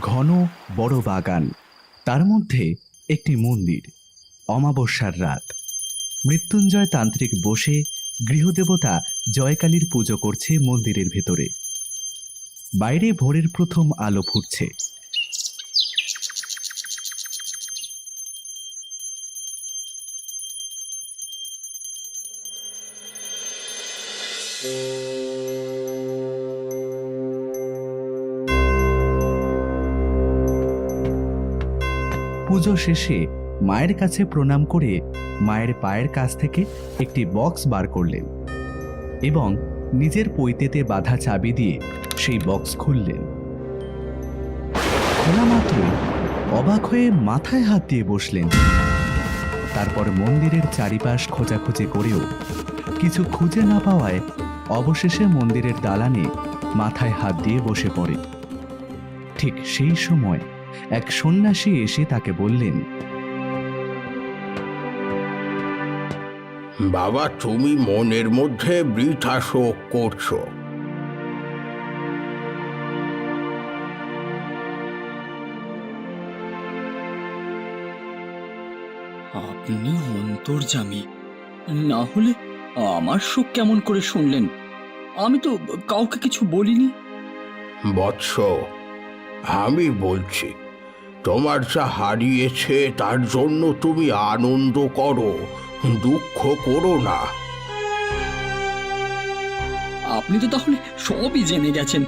ঘন বড় বাগান। তার মধ্যে একটি মন্দির, অমাবস্যার রাত। মৃত্যুঞ্জয় তান্ত্রিক বসে গৃহদেবতা জয়কালীর পুজো করছে মন্দিরের ভেতরে। বাইরে ভোরের প্রথম আলো ফুটছে। পুজো শেষে মায়ের কাছে প্রণাম করে মায়ের পায়ের কাছ থেকে একটি বক্স বার করলেন এবং নিজের পৈতেতে বাধা চাবি দিয়ে সেই বক্স খুললেন। খোলা মাত্রই অবাক হয়ে মাথায় হাত দিয়ে বসলেন। তারপর মন্দিরের চারিপাশ খোঁজাখুঁজি করেও কিছু খুঁজে না পাওয়ায় অবশেষে মন্দিরের দালানে মাথায় হাত দিয়ে বসে পড়ে। ঠিক সেই সময় এক সন্ন্যাসী এসে তাকে বললেন বাবা তুমি মনের মধ্যে বৃথা শোক করছ। আপনি অন্তর্জামী না হলে আমার শোক কেমন করে শুনলেন? আমি তো কাউকে কিছু বলিনি। বৎস আমি বলছি তোমার যা হারিয়েছে তার জন্য তুমি আনন্দ করো দুঃখ করো না। আপনি তো তাহলে সবই জেনে গেছেন।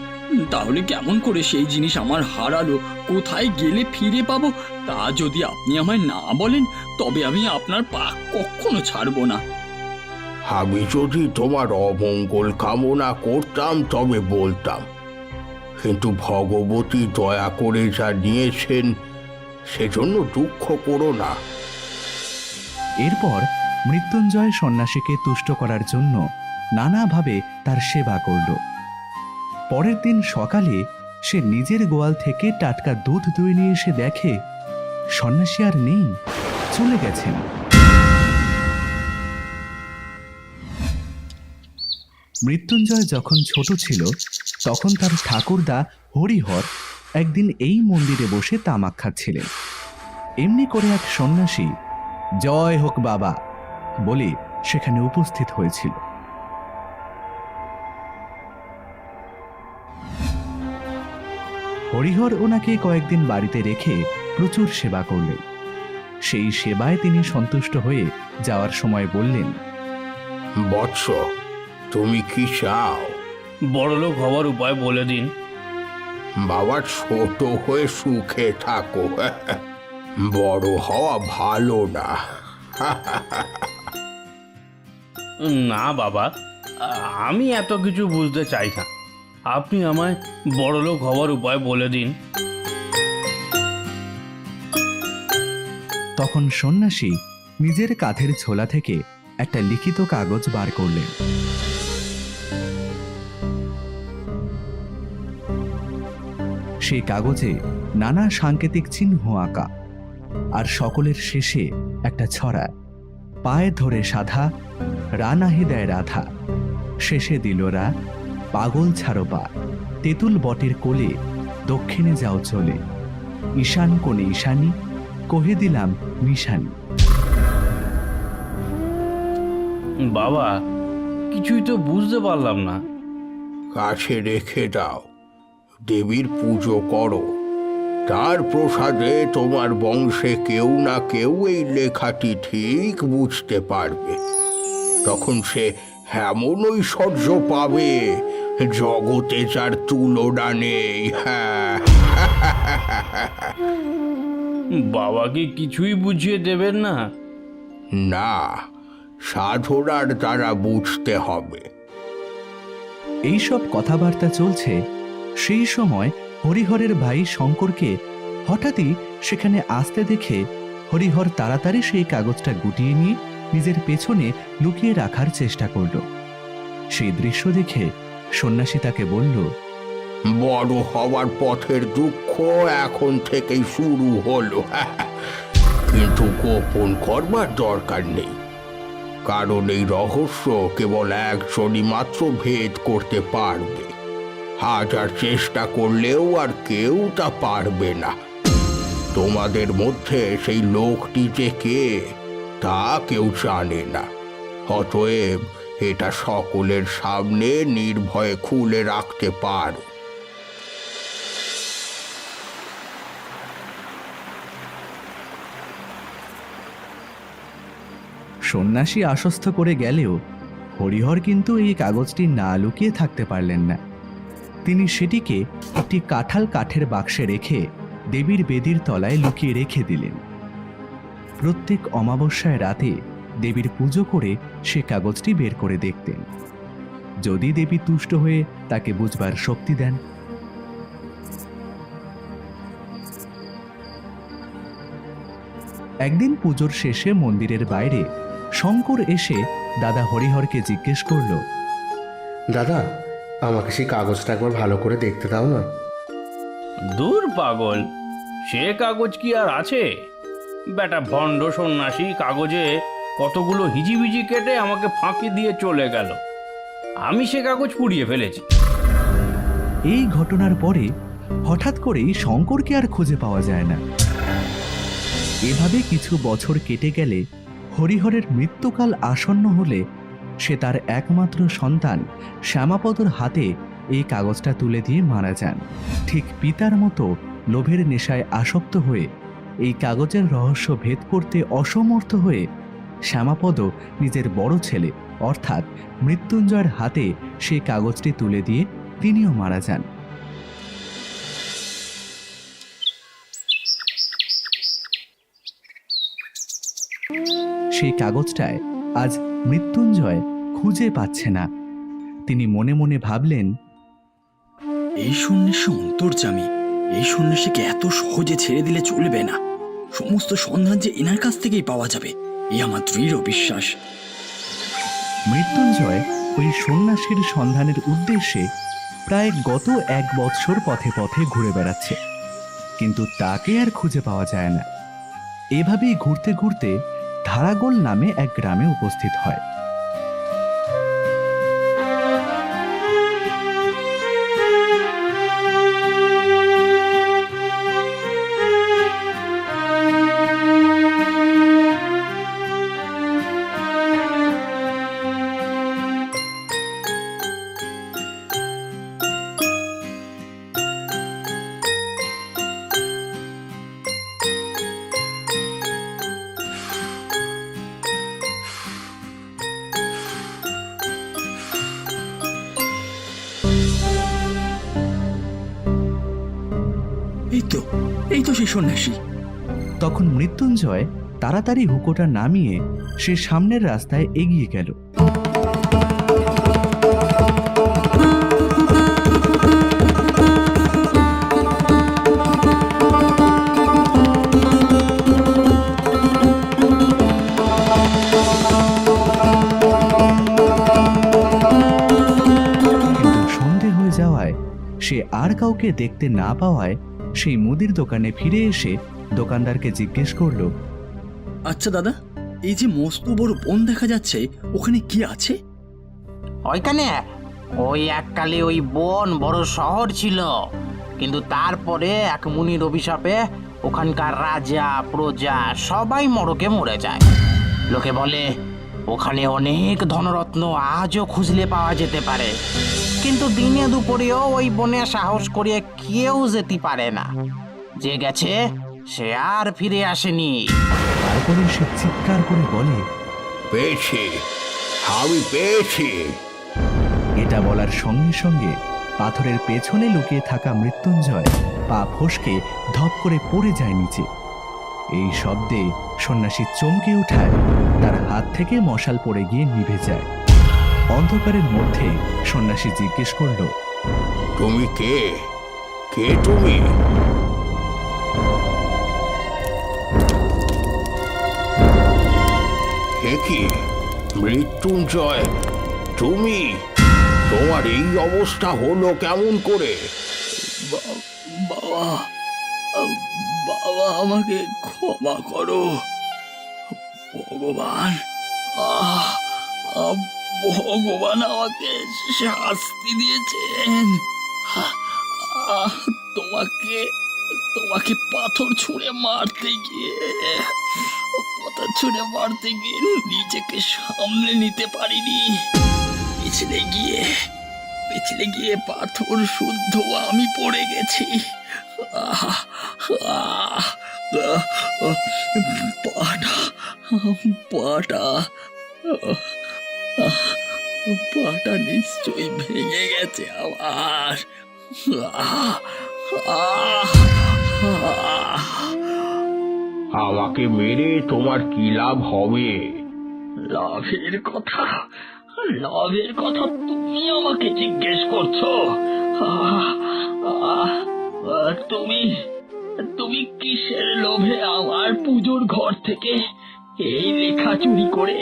তাহলে কেমন করে সেই জিনিস আমার হারালো কোথায় গেলে ফিরে পাবো তা যদি আপনি আমায় না বলেন তবে আমি আপনার পা কখনো ছাড়বো না। আমি যদি তোমার অমঙ্গল কামনা করতাম তবে বলতাম কিন্তু ভগবতী দয়া করে যা নিয়েছেন, সেজন্য দুঃখ করো না। এরপর মৃত্যুঞ্জয় সন্ন্যাসীকে তুষ্ট করার জন্য নানাভাবে তার সেবা করল। পরের দিন সকালে সে নিজের গোয়াল থেকে টাটকা দুধ দই নিয়ে এসে দেখে, সন্ন্যাসী আর নেই, চলে গেছেন। মৃত্যুঞ্জয় যখন ছোট ছিল তখন তার ঠাকুরদা হরিহর একদিন এই মন্দিরে বসে তামাক খাচ্ছিলেন। এমনি করে এক সন্ন্যাসী, জয় হোক বাবা! বলে সেখানে উপস্থিত হয়েছিল। হরিহর ওনাকে কয়েকদিন বাড়িতে রেখে প্রচুর সেবা করলেন। সেই সেবায় তিনি সন্তুষ্ট হয়ে যাওয়ার সময় বললেন, বৎস, তুমি কি চাও? বড়লোক হওয়ার উপায় বলে দিন। বাবা ছোট হয়ে সুখে থাকো। বড় হওয়া ভালো না। না বাবা আমি এত কিছু বুঝতে চাই না। আপনি আমায় বড়লোক হওয়ার উপায় বলে দিন। তখন সন্ন্যাসী নিজের কাঁধের ছোলা থেকে একটা লিখিত কাগজ বার করলেন। সেই কাগজে নানা সাংকেতিক চিহ্ন আঁকা। আর সকলের শেষে একটা ছড়া। পায়ে ধরে সাধা রানাহি দেয় রাধা। শেষে দিলরা পাগল ছাড়ো পা। তেঁতুল বটের কোলে দক্ষিণে যাও চলে। ঈশান কোণে ঈশানি কহে দিলাম নিশানী। বাবা কিছুই তো বুঝতে পারলাম না। কাছে রেখে দাও। দেবীর পুজো করো। তার প্রসাদে তোমার বংশে কেউ না কেউ এই লেখাটি ঠিক বুঝতে পারবে। তখন সে এমন ঐশ্বর্য পাবে জগতে যার তুলনা নেই। হ্যাঁ বাবা কি কিছুই বুঝিয়ে দেবেন না? না সাধনার দ্বারা বুঝতে হবে। এইসব কথাবার্তা চলছে সেই সময় হরিহরের ভাই শঙ্করকে হঠাৎই সেখানে আসতে দেখে হরিহর তাড়াতাড়ি সেই কাগজটা গুটিয়ে নিয়ে নিজের পেছনে লুকিয়ে রাখার চেষ্টা করল। সেই দৃশ্য দেখে সন্ন্যাসী তাকে বলল, বড় হওয়ার পথের দুঃখ এখন থেকেই শুরু হলো। কিন্তু গোপন করবার দরকার নেই। কারণ এই রহস্য কেবল একজনই মাত্র ভেদ করতে পারবে। হাজার চেষ্টা করলেও আর কেউ তা পারবে না। তোমাদের মধ্যে সেই লোকটি যে কে, তা কেউ জানে না। অতএব এটা সকলের সামনে নির্ভয়ে খুলে রাখতে পারো। সন্ন্যাসী আশ্বস্ত করে গেলেও হরিহর কিন্তু এই কাগজটি না লুকিয়ে থাকতে পারলেন না। তিনি সেটিকে একটি কাঁঠাল কাঠের বাক্সে রেখে দেবীর বেদির তলায় লুকিয়ে রেখে দিলেন। প্রত্যেক অমাবস্যায় রাতে দেবীর পুজো করে সে কাগজটি বের করে দেখতেন। যদি দেবী তুষ্ট হয়ে তাকে বুঝবার শক্তি দেন। একদিন পুজোর শেষে মন্দিরের বাইরে শঙ্কর এসে দাদা হরিহরকে জিজ্ঞেস করল, দাদা আমাকে সেই কাগজটা একবার ভালো করে দেখতে দাও না। দূর পাগল সে কাগজ কি আর আছে? বেটা ভণ্ড সন্ন্যাসী কাগজে কতগুলো হিজিবিজি কেটে আমাকে ফাঁকি দিয়ে চলে গেল। আমি সে কাগজ পুড়িয়ে ফেলেছি। এই ঘটনার পরে হঠাৎ করেই শঙ্করকে আর খুঁজে পাওয়া যায় না। এভাবে কিছু বছর কেটে গেলে হরিহরের মৃত্যুকাল আসন্ন হলে সে তার একমাত্র সন্তান শ্যামাপদর হাতে এই কাগজটা তুলে দিয়ে মারা যান। ঠিক পিতার মতো লোভের নেশায় আসক্ত হয়ে এই কাগজের রহস্য ভেদ করতে অসমর্থ হয়ে শ্যামাপদ নিজের বড় ছেলে, অর্থাৎ মৃত্যুঞ্জয়ের হাতে সেই কাগজটি তুলে দিয়ে তিনিও মারা যান। সেই কাগজটায় আজ মৃত্যুঞ্জয় খুঁজে পাচ্ছে না। তিনি মনে মনে ভাবলেন এই সন্ন্যাসী অন্তর্জামী এই সন্ন্যাসীকে এত সহজে ছেড়ে দিলে চলবে না। সমস্ত সন্ধান যে এনার কাছ থেকেই পাওয়া যাবে এই আমার দৃঢ় বিশ্বাস। মৃত্যুঞ্জয় ওই সন্ন্যাসীর সন্ধানের উদ্দেশ্যে প্রায় গত এক বৎসর পথে পথে ঘুরে বেড়াচ্ছে। কিন্তু তাকে আর খুঁজে পাওয়া যায় না। এভাবেই ঘুরতে ঘুরতে ধারাগোল নামে এক গ্রামে উপস্থিত হয়। সন্ন্যাসী। তখন মৃত্যুঞ্জয় তাড়াতাড়ি হুকোটা নামিয়ে সে সামনের রাস্তায় এগিয়ে গেল। হয়ে সে আর কাউকে দেখতে না পাওয়ায় সেই মুদির দোকানে ফিরে এসে দোকানদারকে জিজ্ঞেস করল আচ্ছা দাদা এই যে মস্ত বড় বন দেখা যাচ্ছে ওখানে কি আছে? ওইখানে? ওই এককালে ওই বন বড় শহর ছিল। কিন্তু তারপরে এক মুনির অভিশাপে ওখানকার রাজা প্রজা সবাই মরকে মরে যায়। লোকে বলে ওখানে অনেক ধনরত্ন আজও খুঁজলে পাওয়া যেতে পারে। কিন্তু দিনে দুপুরেও ওই বনে সাহস করিয়ে কেউ যেতে পারে না। যে গেছে সে আর ফিরে আসেনি। তারপরে সে চিৎকার করে বলে পেয়েছি আমি পেয়েছি। এটা বলার সঙ্গে সঙ্গে পাথরের পেছনে লুকিয়ে থাকা মৃত্যুঞ্জয় পা ফসকে ধপ করে পড়ে যায় নিচে। এই শব্দে সন্ন্যাসী চমকে ওঠায় তার হাত থেকে মশাল পড়ে গিয়ে নিভে যায়। অন্ধকারের মধ্যে সন্ন্যাসী জিজ্ঞেস করল তুমি কে? কে তুমি? কি? মৃত্যুঞ্জয় তুমি? তোমার এই অবস্থা হলো কেমন করে? বাবা বাবা আমাকে ক্ষমা করো। ভগবান আহ ভগবান আমাকে শাস্তি দিয়েছেন। তোমাকে তোমাকে পাথর ছুঁড়ে মারতে গিয়ে, পাথর ছুঁড়ে মারতে গিয়ে নিজেকে সামলে নিতে পারিনি। পিছলে গিয়ে পিছলে গিয়ে পাথর শুদ্ধ আমি পড়ে গেছি। পাটা পাটা পাটা নিশ্চয়ই ভেঙে গেছে আমার। আমাকে মেরে তোমার কি লাভ হবে লাভের কথা লাভের কথা তুমি আমাকে জিজ্ঞেস করছ তুমি তুমি কিসের লোভে আমার পুজোর ঘর থেকে এই লেখা চুরি করে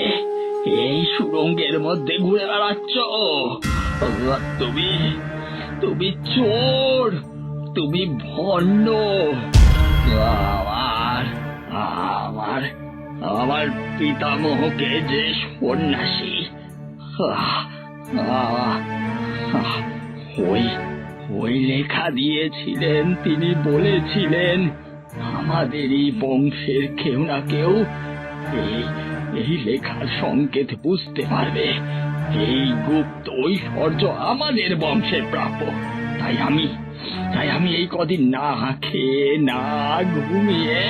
এই সুরঙ্গের মধ্যে ঘুরে বেড়াচ্ছ। তুমি তুমি চোর, তুমি ভণ্ড। আমার আমার আমার পিতামহকে যে সন্ন্যাসী, ওই ওই লেখা দিয়েছিলেন, তিনি বলেছিলেন, আমাদেরই বংশের কেউ না কেউ এই এই লেখার সংকেত বুঝতে পারবে এই গুপ্ত ঐশ্বর্য আমাদের বংশের প্রাপ্য। তাই আমি তাই আমি এই কদিন না খেয়ে, না ঘুমিয়ে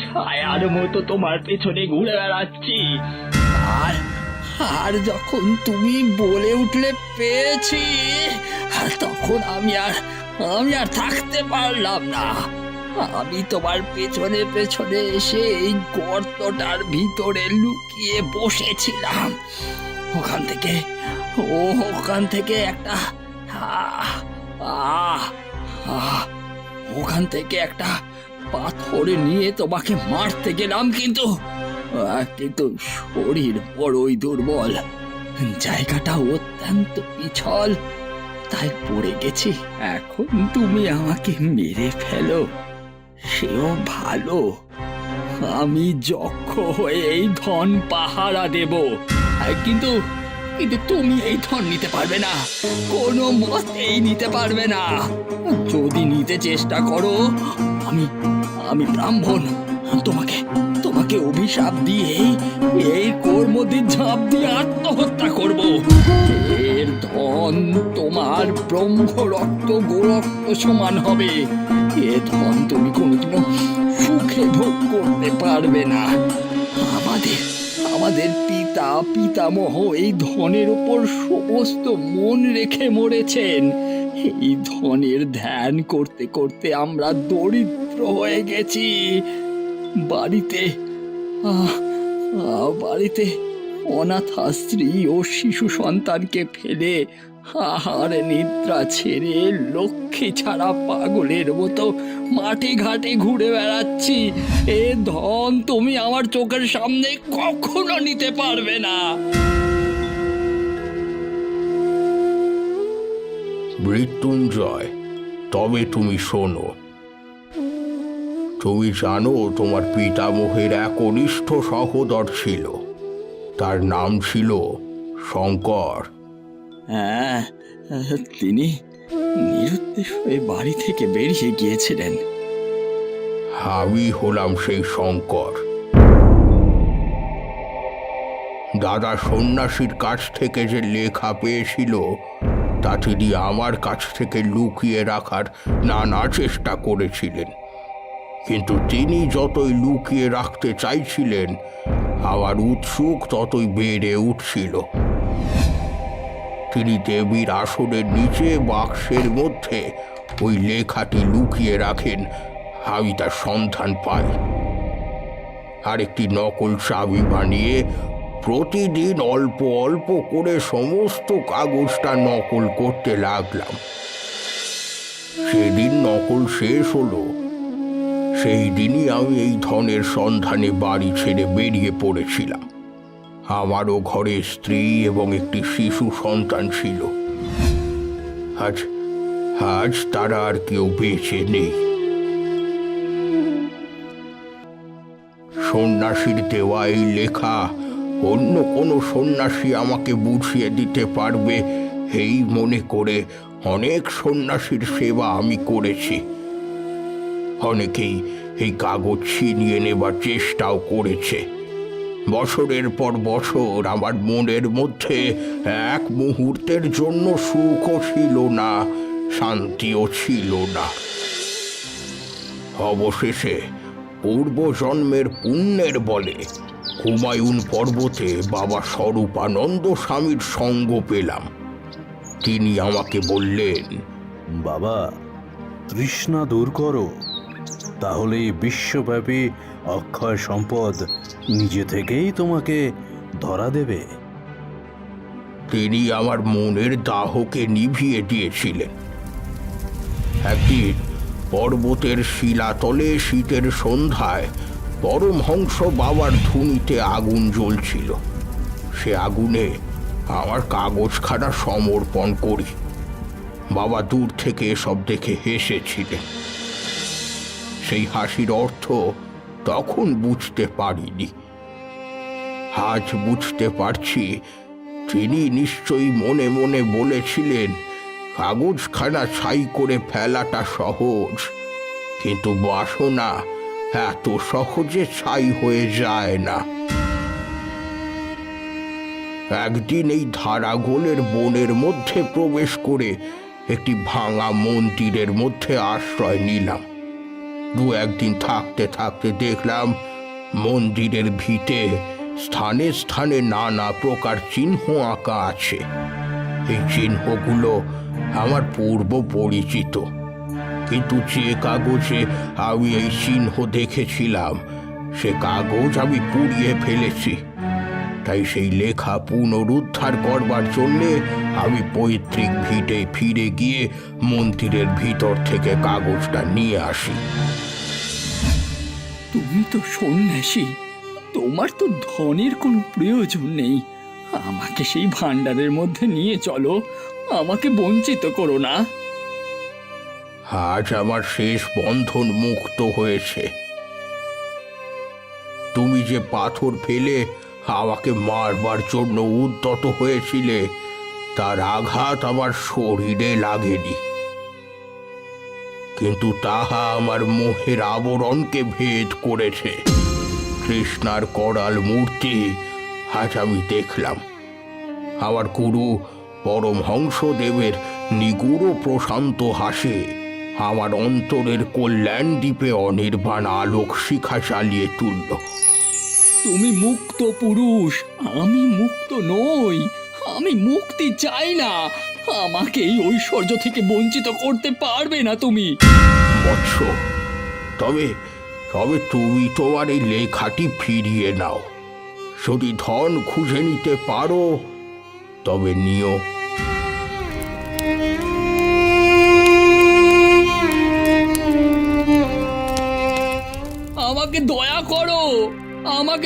ছায়ার মতো তোমার পেছনে ঘুরে বেড়াচ্ছি। আর আর যখন তুমি বলে উঠলে পেয়েছি তখন আমি আর আমি আর থাকতে পারলাম না। আমি তোমার পেছনে পেছনে এসে এই গর্তটার ভিতরে লুকিয়ে বসেছিলাম। ওখান থেকে ওখান থেকে একটা ওখান থেকে একটা পাথর নিয়ে তোমাকে মারতে গেলাম কিন্তু কিন্তু শরীর বড়ই দুর্বল। জায়গাটা অত্যন্ত পিছল। তাই পড়ে গেছি। এখন তুমি আমাকে মেরে ফেলো। সেও ভালো। আমি যক্ষ হয়ে এই ধন পাহারা দেব। কিন্তু কিন্তু তুমি এই ধন নিতে পারবে না। কোনো মতেই নিতে পারবে না। যদি নিতে চেষ্টা করো, আমি আমি ব্রাহ্মণ তোমাকে তোমাকে অভিশাপ দিয়ে এই কর্মদিন ঝাঁপ দিয়ে আত্মহত্যা করব। এর ধন তোমার ব্রহ্ম রক্ত গোরক্ত সমান হবে। এ ধন তুমি কোনোদিনও সুখে ভোগ করতে পারবে না। আমাদের আমাদের পিতা, পিতামহ এই ধনের উপর সমস্ত মন রেখে মরেছেন। এই ধনের ধ্যান করতে করতে আমরা দরিদ্র হয়ে গেছি। বাড়িতে বাড়িতে অনাথা স্ত্রী ও শিশু সন্তানকে ফেলে আহার নিদ্রা ছেড়ে লক্ষ্মী ছাড়া পাগলের মতো মাঠে ঘাটে ঘুরে বেড়াচ্ছি। এ ধন তুমি আমার চোখের সামনে কখনো নিতে পারবে না। মৃত্যুঞ্জয়, তবে তুমি শোনো তুমি জানো তোমার পিতামহের এক অনিষ্ঠ সহোদর ছিল। তার নাম ছিল শঙ্কর। হ্যাঁ তিনি নিরুদ্দেশ হয়ে বাড়ি থেকে বেরিয়ে গিয়েছিলেন। আমি হলাম সেই শঙ্কর। দাদা সন্ন্যাসীর কাছ থেকে যে লেখা পেয়েছিল তা তিনি আমার কাছ থেকে লুকিয়ে রাখার নানা চেষ্টা করেছিলেন। কিন্তু তিনি যতই লুকিয়ে রাখতে চাইছিলেন, আমার উৎসুক ততই বেড়ে উঠছিল। তিনি দেবীর আসনের নিচে বাক্সের মধ্যে ওই লেখাটি লুকিয়ে রাখেন, আমি তার সন্ধান পাই। আরেকটি নকল চাবি বানিয়ে প্রতিদিন অল্প অল্প করে সমস্ত কাগজটা নকল করতে লাগলাম। সেদিন নকল শেষ হলো। সেই দিনই আমি এই ধনের সন্ধানে বাড়ি ছেড়ে বেরিয়ে পড়েছিলাম। আমারও ঘরে স্ত্রী এবং একটি শিশু সন্তান ছিল। আজ আজ তারা আর কেউ বেঁচে নেই। সন্ন্যাসীর দেওয়া এই লেখা, অন্য কোনো সন্ন্যাসী আমাকে বুঝিয়ে দিতে পারবে এই মনে করে অনেক সন্ন্যাসীর সেবা আমি করেছি। অনেকেই এই কাগজ ছিনিয়ে নেবার চেষ্টাও করেছে। বছরের পর বছর আমার মনের মধ্যে এক মুহূর্তের জন্য সুখও ছিল না, শান্তিও ছিল না। অবশেষে পূর্বজন্মের পুণ্যের বলে হুমায়ুন পর্বতে বাবা স্বরূপানন্দ স্বামীর সঙ্গ পেলাম। তিনি আমাকে বললেন, বাবা, তৃষ্ণা দূর করো। তাহলে বিশ্বব্যাপী অক্ষয় সম্পদ নিজে থেকেই তোমাকে ধরা দেবে। তিনি আমার মনের দাহকে নিভিয়ে দিয়েছিলেন। একদিন পর্বতের শিলাতলে শীতের সন্ধ্যায় পরমহংস বাবার ধুনিতে আগুন জ্বলছিল। সে আগুনে আমার কাগজখানা সমর্পণ করি। বাবা দূর থেকে এসব দেখে হেসেছিলেন। সেই হাসির অর্থ তখন বুঝতে পারিনি। আজ বুঝতে পারছি তিনি নিশ্চয়ই মনে মনে বলেছিলেন, কাগজখানা ছাই করে ফেলাটা সহজ। কিন্তু বাসনা এত সহজে ছাই হয়ে যায় না। একদিন এই ধারাগোলের বনের মধ্যে প্রবেশ করে একটি ভাঙা মন্দিরের মধ্যে আশ্রয় নিলাম। দু একদিন থাকতে থাকতে দেখলাম মন্দিরের ভিতে স্থানে স্থানে নানা প্রকার চিহ্ন আঁকা আছে। এই চিহ্নগুলো আমার পূর্ব পরিচিত। কিন্তু যে কাগজে আমি এই চিহ্ন দেখেছিলাম, সে কাগজ আমি পুড়িয়ে ফেলেছি। তাই সেই লেখা পুনরুদ্ধার করবার জন্যে আমি পৈতৃক ভিটে ফিরে গিয়ে মন্দিরের ভিতর থেকে কাগজটা নিয়ে আসি। তুমি তো সন্ন্যাসী তোমার তো ধনের কোনো প্রয়োজন নেই। আমাকে সেই ভাণ্ডারের মধ্যে নিয়ে চলো আমাকে বঞ্চিত করো না। আজ আমার শেষ বন্ধন মুক্ত হয়েছে। তুমি যে পাথর ফেলে আমাকে মারবার জন্য উদ্যত হয়েছিলে, তার আঘাত আমার শরীরে লাগেনি। কিন্তু তাহা আমার মোহের আবরণকে ভেদ করেছে। কৃষ্ণার করাল মূর্তি আজ আমি দেখলাম। আমার গুরু পরমহংসদেবের নিগুড় প্রশান্ত হাসে, আমার অন্তরের কল্যাণ দ্বীপে অনির্বাণ আলোক শিখা চালিয়ে তুলল। তুমি মুক্ত পুরুষ, আমি মুক্ত নই, আমি মুক্তি চাই না। আমাকে এই ঐশ্বর্য থেকে বঞ্চিত করতে পারবে না তুমি। তবে তবে তুমি তোমার এই লেখাটি ফিরিয়ে নাও। যদি ধন খুঁজে নিতে পারো, তবে নিও।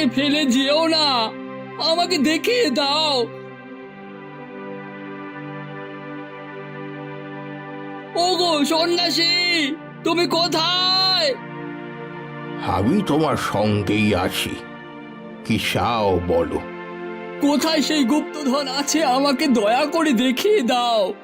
আমাকে ফেলে যেও না। আমাকে দেখিয়ে দাও। ওগো সন্ন্যাসী তুমি কোথায়? আমি তোমার সঙ্গেই আছি। কি চাও বলো। কোথায় সেই গুপ্তধন আছে আমাকে দয়া করে দেখিয়ে দাও।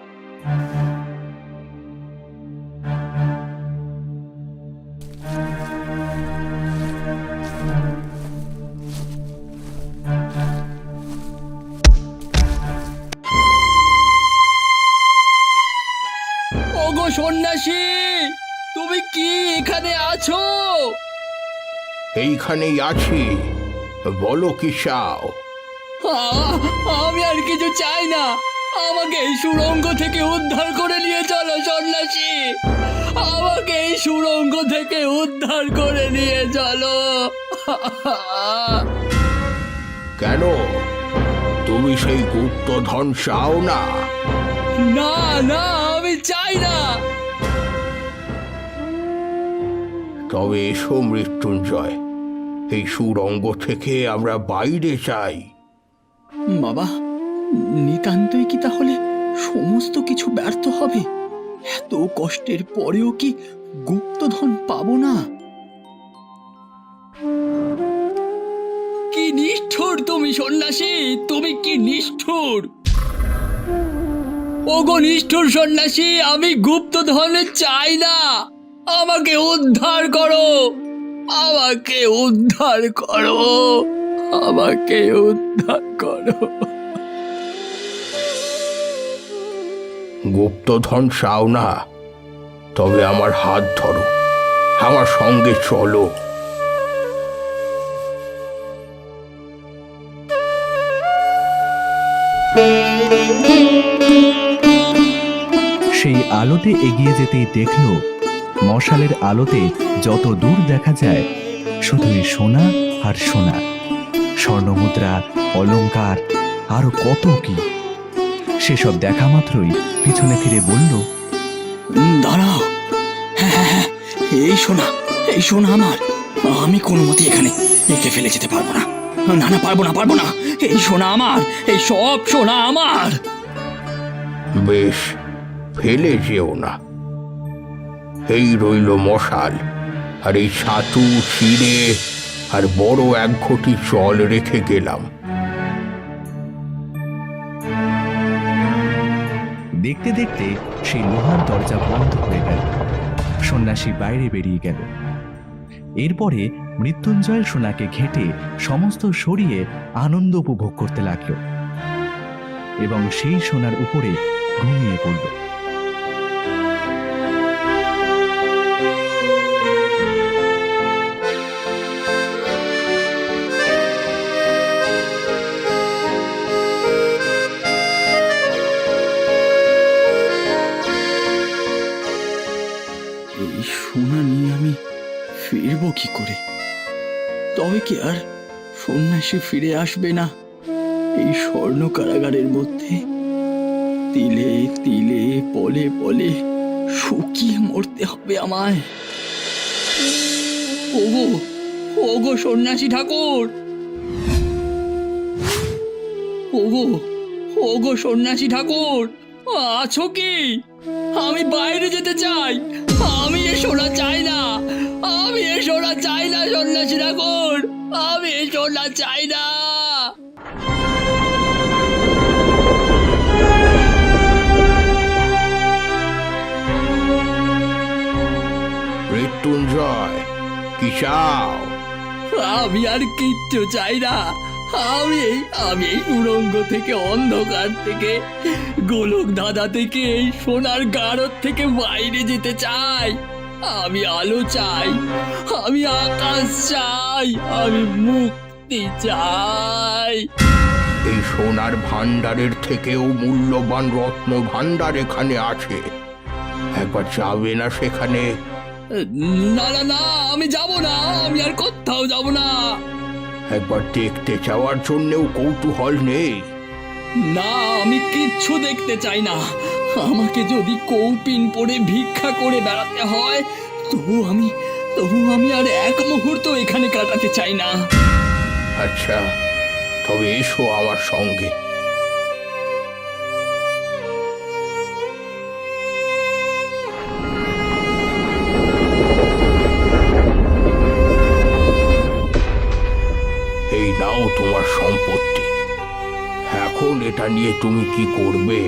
এইখানেই আছি। বলো কি চাও? আমি আর কিছু চাই না। আমাকে এই সুরঙ্গ থেকে উদ্ধার করে নিয়ে চলো সন্ন্যাসী। আমাকে এই সুড়ঙ্গ থেকে উদ্ধার করে নিয়ে চলো। কেন? তুমি সেই গুপ্ত ধন চাও না? না না আমি চাই না। তবে এসো মৃত্যুঞ্জয়। এই সুরঙ্গ থেকে আমরা বাইরে চাই। বাবা, নিতান্তই কি তাহলে সমস্ত কিছু ব্যর্থ হবে? এত কষ্টের পরেও কি গুপ্তধন পাবো না? কি নিষ্ঠুর তুমি সন্ন্যাসী! তুমি কি নিষ্ঠুর? ওগো নিষ্ঠুর সন্ন্যাসী, আমি গুপ্তধন চাই না! আমাকে উদ্ধার করো! আমাকে উদ্ধার করো। আমাকে উদ্ধার করো। গুপ্তধন চাও না তবে আমার হাত ধরো। আমার সঙ্গে চলো। সেই আলোতে এগিয়ে যেতেই দেখল মশালের আলোতে যত দূর দেখা যায় শুধুই সোনা আর সোনা। স্বর্ণমুদ্রা অলংকার আরও কত কি? সেসব দেখা মাত্রই পিছনে ফিরে বলল দাঁড়াও। হ্যাঁ হ্যাঁ হ্যাঁ এই সোনা এই সোনা আমার। আমি কোনো মতে এখানে একে ফেলে যেতে পারব না। না না পারব না পারব না। এই সোনা আমার এই সব সোনা আমার। বেশ ফেলে যেও না। এই রইল মশাল। আর এই ছাতু চিড়ে আর বড় এক ঘটি জল রেখে গেলাম। দেখতে দেখতে সেই লোহার দরজা বন্ধ হয়ে গেল। সন্ন্যাসী বাইরে বেরিয়ে গেল। এরপরে মৃত্যুঞ্জয় সোনাকে ঘেটে সমস্ত সরিয়ে আনন্দ উপভোগ করতে লাগল। এবং সেই সোনার উপরে ঘুমিয়ে পড়ল। তবে কি আর? সন্ন্যাসী ফিরে আসবে না। এই স্বর্ণ কারাগারের মধ্যে তিলে তিলে পলে পলে শুকিয়ে মরতে হবে আমায়। ওগো সন্ন্যাসী ঠাকুর! ওগো ওগো সন্ন্যাসী ঠাকুর! আছো কি? আমি বাইরে যেতে চাই। আমি এ সোনা চাই না। আমি এ সোনা চাই না সন্ন্যাসী ঠাকুর! আমি সোনা চাই না। মৃত্যুঞ্জয় কি চাও আমি আর কিচ্ছু চাই না। আমি আমি এই সুরঙ্গ থেকে অন্ধকার থেকে গোলক দাদা থেকে এই সোনার গাড়র থেকে বাইরে যেতে চাই। আমি আলো চাই আমি আকাশ চাই আমি মুক্তি চাই। এই সোনার ভান্ডারের থেকেও মূল্যবান রত্ন ভান্ডার এখানে আছে। একবার যাবে না সেখানে। না না না আমি যাব না আমি আর কোথাও যাব না। একবার দেখতে চাওয়ার জন্যেও কৌতূহল নেই। না আমি কিচ্ছু দেখতে চাই না আমাকে যদি কৌপিন পরে ভিক্ষা করে বেড়াতে হয়, তবু আমি তবু আমি আর এক মুহূর্ত এখানে কাটাতে চাই না। আচ্ছা তবে এসো আমার সঙ্গে। এই নাও তোমার সম্পত্তি। এখন এটা নিয়ে তুমি কি করবে?